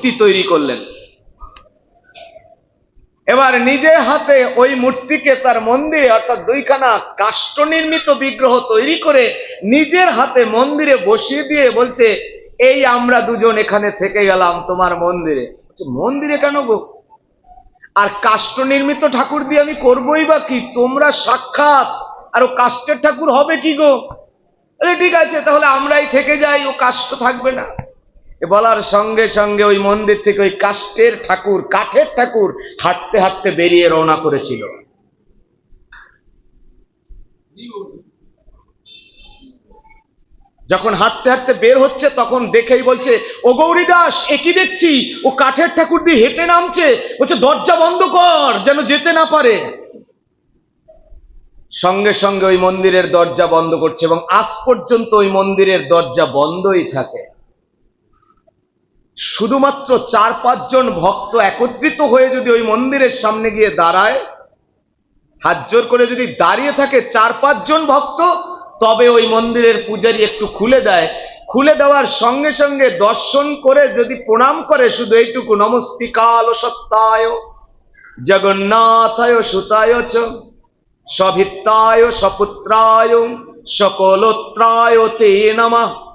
মূর্তি তৈরি করলেন। এবার নিজে হাতে ওই মূর্তিকে তার মন্দিরে, অর্থাৎ দুইখানা কাষ্ঠ নির্মিত বিগ্রহ তৈরি করে নিজের হাতে মন্দিরে বসিয়ে দিয়ে বলছে, এই আমরা দুজন এখানে থেকে গেলাম তোমার মন্দিরে। মন্দিরে কেন গো? আর কাষ্ঠ নির্মিত ঠাকুর দিয়ে আমি করবই বা কি? তোমরা সাক্ষাৎ। আর ও কাষ্টের ঠাকুর হবে কি গো? ঠিক আছে, তাহলে আমরাই থেকে যাই, ও কাষ্ঠ থাকবে না। বলার সঙ্গে সঙ্গে ওই মন্দির থেকে ওই কাষ্টের ঠাকুর, কাঠের ঠাকুর হাঁটতে হাঁটতে বেরিয়ে রওনা করেছিল। যখন হাঁটতে হাঁটতে বের হচ্ছে, তখন দেখেই বলছে, ও গৌরী দাস একই দেখছি? ও কাঠের ঠাকুর দিয়ে হেঁটে নামছে। বলছে, দরজা বন্ধ কর, যেন যেতে না পারে। সঙ্গে সঙ্গে ওই মন্দিরের দরজা বন্ধ করছে এবং আজ পর্যন্ত ওই মন্দিরের দরজা বন্ধই থাকে। শুধুমাত্র চার, পাঁচজন ভক্ত একত্রিত হয়ে যদি ওই মন্দিরের সামনে গিয়ে দাঁড়ায়, হাত জোর করে যদি দাঁড়িয়ে থাকে চার, পাঁচজন ভক্ত, তবে ওই মন্দিরের পূজারি একটু খুলে দেয়। খুলে দেওয়ার সঙ্গে সঙ্গে দর্শন করে যদি প্রণাম করে, শুধু এইটুকু, নমস্তিকাল সত্তায়, জগন্নাথায় সুতায় চ, সভিত্তায় সপুত্রায়, সকলোত্রায় তে নামা।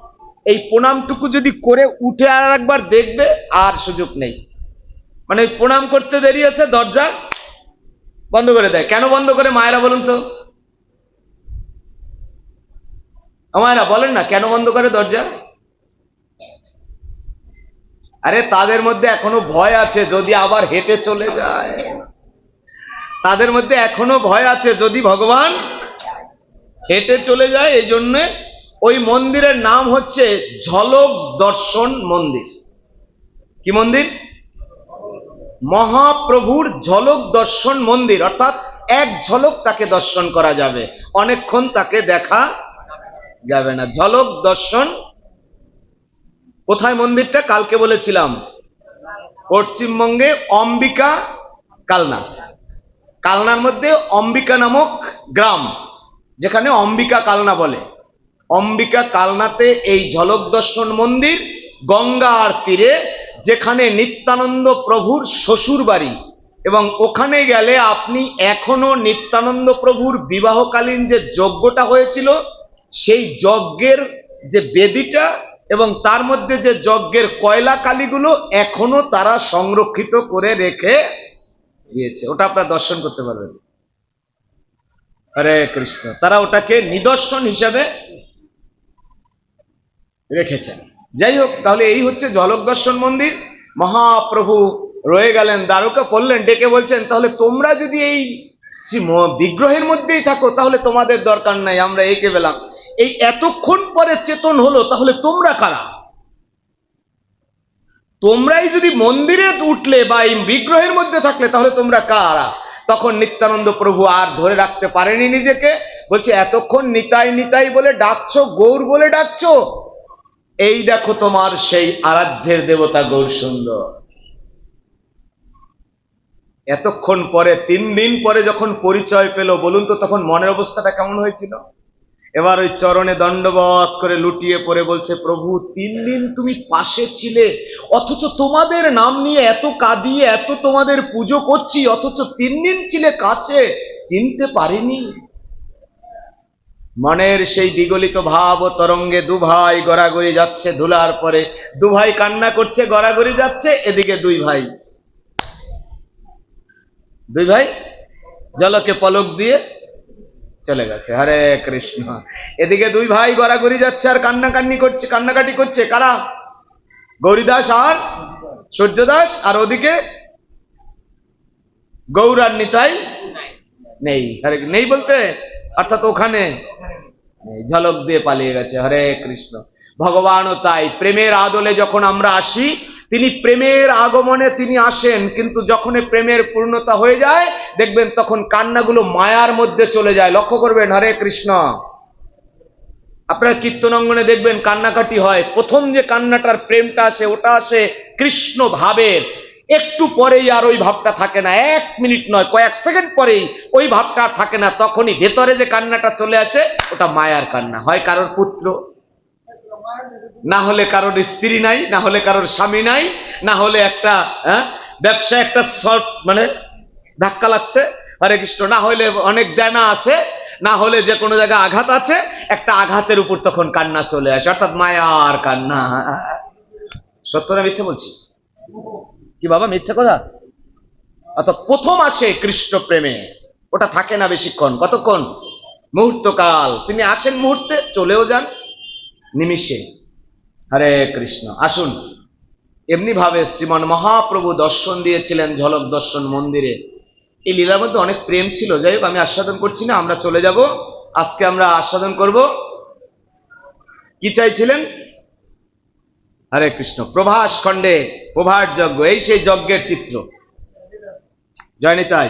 এই প্রণামটুকু যদি করে উঠে আর একবার দেখবে, আর সুযোগ নেই। মানে প্রণাম করতে দেরি আছে, দরজা বন্ধ করে দেয়। কেন বন্ধ করে, মায়েরা বলুন তো। মায়েরা, বলেন না, কেন বন্ধ করে দরজা? আরে, তাদের মধ্যে এখনও ভয় আছে, যদি আবার হেঁটে চলে যায়। তাদের মধ্যে এখনও ভয় আছে, যদি ভগবান হেঁটে চলে যায়, এই জন্যে ওই মন্দিরের নাম হচ্ছে ঝলক দর্শন মন্দির। কি মন্দির? মহাপ্রভুর ঝলক দর্শন মন্দির, অর্থাৎ এক ঝলক তাকে দর্শন করা যাবে, অনেকক্ষণ তাকে দেখা যাবে না। ঝলক দর্শন, কোথায় মন্দিরটা? কালকে বলেছিলাম। পশ্চিমবঙ্গে অম্বিকা কালনা। কালনার মধ্যে অম্বিকা নামক গ্রাম, যেখানে অম্বিকা কালনা বলে। অম্বিকা কালনাতে এই ঝলক দর্শন মন্দির গঙ্গার তীরে, যেখানে নিত্যানন্দ প্রভুর শ্বশুর বাড়ি। এবং ওখানে গেলে আপনি এখনও নিত্যানন্দ প্রভুর বিবাহকালীন যে যজ্ঞটা হয়েছিল, সেই যজ্ঞের যে বেদিটা এবং তার মধ্যে যে যজ্ঞের কয়লা কালীগুলো এখনও তারা সংরক্ষিত করে রেখে দিয়েছে। ওটা আপনারা দর্শন করতে পারবেন। হরে কৃষ্ণ। তারা ওটাকে নিদর্শন হিসাবে রেখেছেন। যাই হোক তাহলে এই হচ্ছে জলক দর্শন মন্দির। মহাপ্রভু রয়ে গেলেন, দ্বারকা পড়লেন ডেকে বলছেন, তাহলে তোমরা যদি এই বিগ্রহের মধ্যেই থাকো, তাহলে তোমাদের দরকার নাই, আমরা একে পেলাম এই এতক্ষণ পরে চেতন হলো, তাহলে তোমরা কারা? তোমরাই যদি মন্দিরে উঠলে বা এই বিগ্রহের মধ্যে থাকলে, তাহলে তোমরা কারা? তখন নিত্যানন্দ প্রভু আর ধরে রাখতে পারেনি নিজেকে। বলছে, এতক্ষণ নিতাই নিতাই বলে ডাকছো, গৌর বলে ডাকছো এই দেখো তোমার সেই আরাধ্যের দেবতা গৌর সুন্দর এতক্ষণ পরে, তিন দিন পরে যখন পরিচয় পেল, বলুন তো তখন মনের অবস্থাটা কেমন হয়েছিল? এবার ওই চরণে দণ্ডবত করে লুটিয়ে পড়ে বলছে, প্রভু, তিন দিন তুমি পাশে ছিলে, অথচ তোমাদের নাম নিয়ে এত কাঁদিয়ে, এত তোমাদের পুজো করছি, অথচ তিন দিন ছিলে কাছে, চিনতে পারিনি। মনের সেই বিগলিত ভাব ও তরঙ্গে দু ভাই গড়াগড়ি যাচ্ছে ধুলার পরে। দু ভাই কান্না করছে, গড়াগড়ি যাচ্ছে, এদিকে দুই ভাই। দুই ভাই জলকে পলক দিয়ে চলে গেছে। হরে কৃষ্ণ। এদিকে দুই ভাই গড়াগড়ি যাচ্ছে আর কান্নাকান্নি করছে, কান্নাকাটি করছে। কারা? গৌরীদাস আর সূর্যদাস। আর ওদিকে গৌরার নিতাই নেই। হরে নেই বলতে? অর্থাৎ ওখানে ঝলক দিয়ে পালিয়ে গেছে, হরে কৃষ্ণ। ভগবানও তাই, প্রেমের আদলে যখন আমরা আসি, তিনি প্রেমের আগমনে তিনি আসেন, কিন্তু যখন প্রেমের পূর্ণতা হয়ে যায়, দেখবেন তখন কান্নাগুলো মায়ার মধ্যে চলে যায়। লক্ষ্য করবেন, হরে কৃষ্ণ। আপনার কীর্তন অঙ্গনে দেখবেন কান্নাকাটি হয়। প্রথম যে কান্নাটার প্রেমটা আসে, ওটা আসে কৃষ্ণ ভাবের একটু পরেই আর ওই ভাবটা থাকে না এক মিনিট নয় কয়েক সেকেন্ড পরেই ওই ভাবটা আর থাকে না তখনই ভেতরে যে কান্নাটা চলে আসে ওটা মায়ার কান্না। হয় কারোর পুত্র না হলে কারোর স্ত্রী নাই না হলে কারোর স্বামী নাই না হলে একটা হ্যাঁ, ব্যবসায় একটা শর্ট মানে ধাক্কা লাগছে হরে কৃষ্ণ না হলে অনেক দেনা আছে না হলে যে কোনো জায়গায় আঘাত আছে একটা আঘাতের উপর তখন কান্না চলে আসে অর্থাৎ মায়ার কান্না। সত্য না মিথ্যে বলছি? কি বাবা, মিথ্যে কথা? অর্থাৎ প্রথম আসে কৃষ্ণ প্রেমে ওটা থাকে না বেশিক্ষণ। কতক্ষণ? মুহূর্তকাল। তিনি আসেন মুহূর্তে, চলেও যান নিমিষে। হরে কৃষ্ণ। আসুন। এমনি ভাবে শ্রীমান মহাপ্রভু দর্শন দিয়েছিলেন ঝলক দর্শন মন্দিরে। এই লীলার মধ্যে অনেক প্রেম ছিল। যাই হোক, আমি আস্বাদন করছি না, আমরা চলে যাব। আজকে আমরা আস্বাদন করব। কি চাইছিলেন? হরে কৃষ্ণ। প্রভাস খণ্ডে প্রভার যজ্ঞ এই সেই যজ্ঞের চিত্র। জয়নিতাই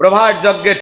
প্রভার যজ্ঞের